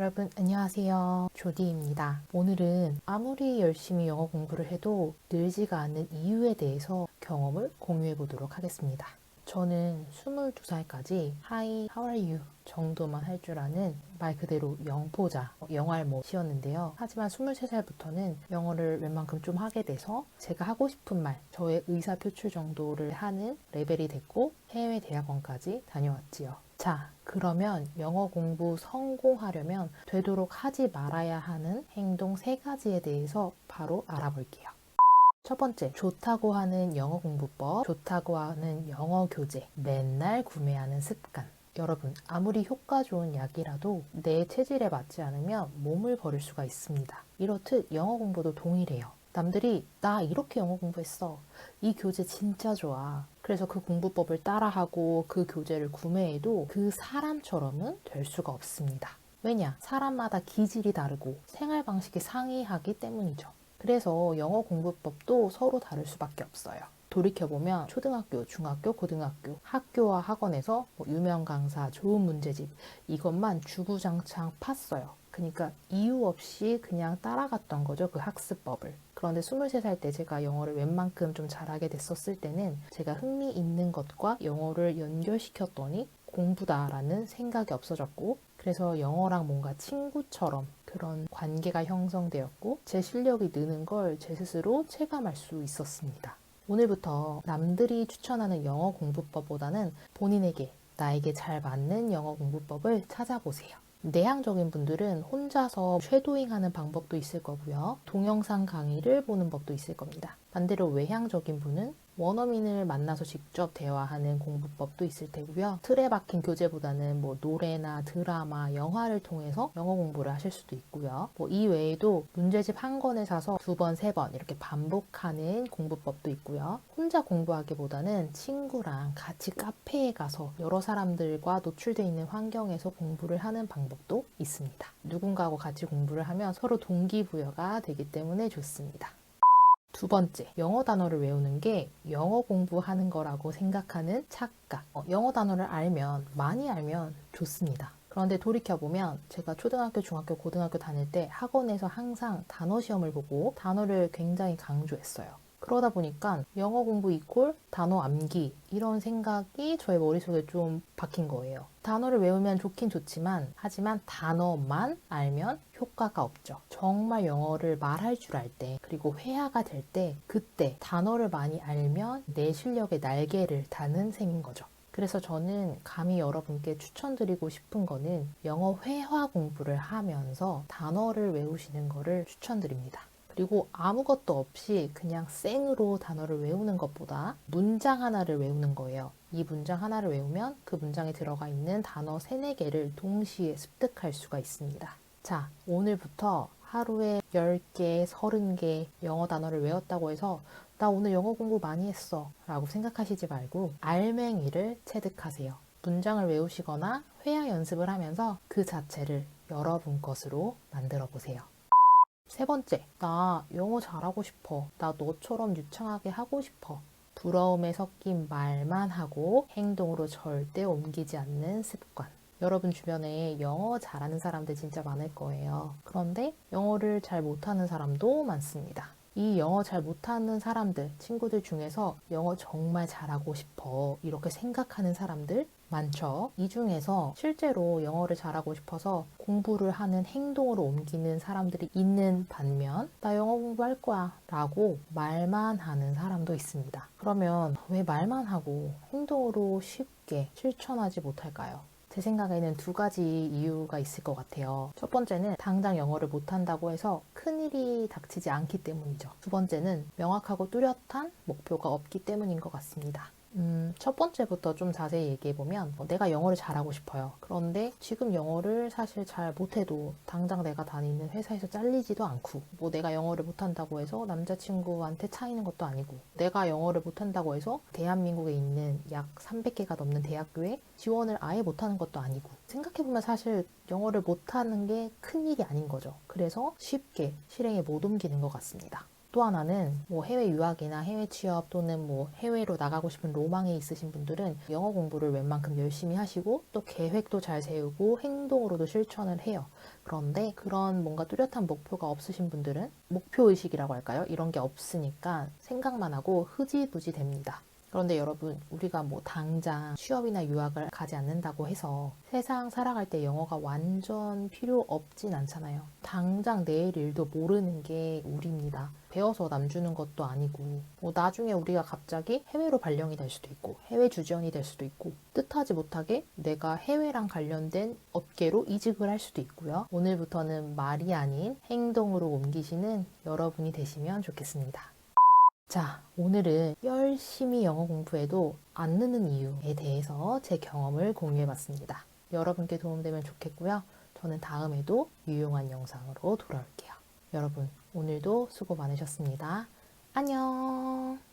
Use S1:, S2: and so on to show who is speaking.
S1: 여러분 안녕하세요. 조디입니다. 오늘은 아무리 열심히 영어 공부를 해도 늘지가 않는 이유에 대해서 경험을 공유해 보도록 하겠습니다. 저는 22살까지 Hi, how are you? 정도만 할 줄 아는 말 그대로 영포자, 영알못이었는데요. 하지만 23살부터는 영어를 웬만큼 좀 하게 돼서 제가 하고 싶은 말, 저의 의사 표출 정도를 하는 레벨이 됐고 해외 대학원까지 다녀왔지요. 자, 그러면 영어 공부 성공하려면 되도록 하지 말아야 하는 행동 세 가지에 대해서 바로 알아볼게요. 첫 번째, 좋다고 하는 영어 공부법, 좋다고 하는 영어 교재, 맨날 구매하는 습관. 여러분, 아무리 효과 좋은 약이라도 내 체질에 맞지 않으면 몸을 버릴 수가 있습니다. 이렇듯 영어 공부도 동일해요. 남들이 나 이렇게 영어 공부했어. 이 교재 진짜 좋아. 그래서 그 공부법을 따라하고 그 교재를 구매해도 그 사람처럼은 될 수가 없습니다. 왜냐? 사람마다 기질이 다르고 생활 방식이 상이하기 때문이죠. 그래서 영어 공부법도 서로 다를 수밖에 없어요. 돌이켜보면 초등학교, 중학교, 고등학교, 학교와 학원에서 뭐 유명 강사, 좋은 문제집 이것만 주구장창 팠어요. 그러니까 이유 없이 그냥 따라갔던 거죠. 그 학습법을. 그런데 23살 때 제가 영어를 웬만큼 좀 잘하게 됐었을 때는 제가 흥미 있는 것과 영어를 연결시켰더니 공부다라는 생각이 없어졌고 그래서 영어랑 뭔가 친구처럼 그런 관계가 형성되었고 제 실력이 느는 걸 제 스스로 체감할 수 있었습니다. 오늘부터 남들이 추천하는 영어 공부법보다는 본인에게 나에게 잘 맞는 영어 공부법을 찾아보세요. 내향적인 분들은 혼자서 쉐도잉 하는 방법도 있을 거고요. 동영상 강의를 보는 법도 있을 겁니다. 반대로 외향적인 분은 원어민을 만나서 직접 대화하는 공부법도 있을 테고요. 틀에 박힌 교재보다는 뭐 노래나 드라마, 영화를 통해서 영어 공부를 하실 수도 있고요. 뭐 이 외에도 문제집 한 권을 사서 두 번, 세 번 이렇게 반복하는 공부법도 있고요. 혼자 공부하기보다는 친구랑 같이 카페에 가서 여러 사람들과 노출되어 있는 환경에서 공부를 하는 방법도 있습니다. 누군가하고 같이 공부를 하면 서로 동기부여가 되기 때문에 좋습니다. 두 번째, 영어 단어를 외우는 게 영어 공부하는 거라고 생각하는 착각. 어, 영어 단어를 알면, 많이 알면 좋습니다. 그런데 돌이켜보면 제가 초등학교, 중학교, 고등학교 다닐 때 학원에서 항상 단어 시험을 보고 단어를 굉장히 강조했어요. 그러다 보니까 영어 공부 이꼴 단어 암기 이런 생각이 저의 머릿속에 좀 박힌 거예요. 단어를 외우면 좋긴 좋지만 하지만 단어만 알면 효과가 없죠. 정말 영어를 말할 줄 알 때 그리고 회화가 될 때 그때 단어를 많이 알면 내 실력의 날개를 다는 셈인 거죠. 그래서 저는 감히 여러분께 추천드리고 싶은 거는 영어 회화 공부를 하면서 단어를 외우시는 거를 추천드립니다. 그리고 아무것도 없이 그냥 생으로 단어를 외우는 것보다 문장 하나를 외우는 거예요. 이 문장 하나를 외우면 그 문장에 들어가 있는 단어 3, 4개를 동시에 습득할 수가 있습니다. 자, 오늘부터 하루에 10개, 30개 영어 단어를 외웠다고 해서 나 오늘 영어 공부 많이 했어 라고 생각하시지 말고 알맹이를 체득하세요. 문장을 외우시거나 회화 연습을 하면서 그 자체를 여러분 것으로 만들어 보세요. 세 번째, 나 영어 잘하고 싶어. 나 너처럼 유창하게 하고 싶어. 부러움에 섞인 말만 하고 행동으로 절대 옮기지 않는 습관. 여러분 주변에 영어 잘하는 사람들 진짜 많을 거예요. 그런데 영어를 잘 못하는 사람도 많습니다. 이 영어 잘 못하는 사람들, 친구들 중에서 영어 정말 잘하고 싶어. 이렇게 생각하는 사람들 많죠. 이 중에서 실제로 영어를 잘하고 싶어서 공부를 하는 행동으로 옮기는 사람들이 있는 반면, 나 영어 공부할 거야. 라고 말만 하는 사람도 있습니다. 그러면 왜 말만 하고 행동으로 쉽게 실천하지 못할까요? 제 생각에는 두 가지 이유가 있을 것 같아요. 첫 번째는 당장 영어를 못한다고 해서 큰일이 닥치지 않기 때문이죠. 두 번째는 명확하고 뚜렷한 목표가 없기 때문인 것 같습니다. 음, 첫 번째부터 좀 자세히 얘기해 보면, 어, 내가 영어를 잘하고 싶어요. 그런데 지금 영어를 사실 잘 못해도 당장 내가 다니는 회사에서 잘리지도 않고, 뭐 내가 영어를 못한다고 해서 남자친구한테 차이는 것도 아니고, 내가 영어를 못한다고 해서 대한민국에 있는 약 300개가 넘는 대학교에 지원을 아예 못하는 것도 아니고, 생각해보면 사실 영어를 못하는 게 큰 일이 아닌 거죠. 그래서 쉽게 실행에 못 옮기는 것 같습니다. 또 하나는 뭐 해외 유학이나 해외 취업 또는 뭐 해외로 나가고 싶은 로망이 있으신 분들은 영어 공부를 웬만큼 열심히 하시고 또 계획도 잘 세우고 행동으로도 실천을 해요. 그런데 그런 뭔가 뚜렷한 목표가 없으신 분들은 목표 의식이라고 할까요? 이런 게 없으니까 생각만 하고 흐지부지 됩니다. 그런데 여러분, 우리가 뭐 당장 취업이나 유학을 가지 않는다고 해서 세상 살아갈 때 영어가 완전 필요 없진 않잖아요. 당장 내일 일도 모르는 게 우리입니다. 배워서 남주는 것도 아니고, 뭐 나중에 우리가 갑자기 해외로 발령이 될 수도 있고, 해외 주재원이 될 수도 있고, 뜻하지 못하게 내가 해외랑 관련된 업계로 이직을 할 수도 있고요. 오늘부터는 말이 아닌 행동으로 옮기시는 여러분이 되시면 좋겠습니다. 자, 오늘은 열심히 영어 공부해도 안 느는 이유에 대해서 제 경험을 공유해 봤습니다. 여러분께 도움되면 좋겠고요. 저는 다음에도 유용한 영상으로 돌아올게요. 여러분, 오늘도 수고 많으셨습니다. 안녕!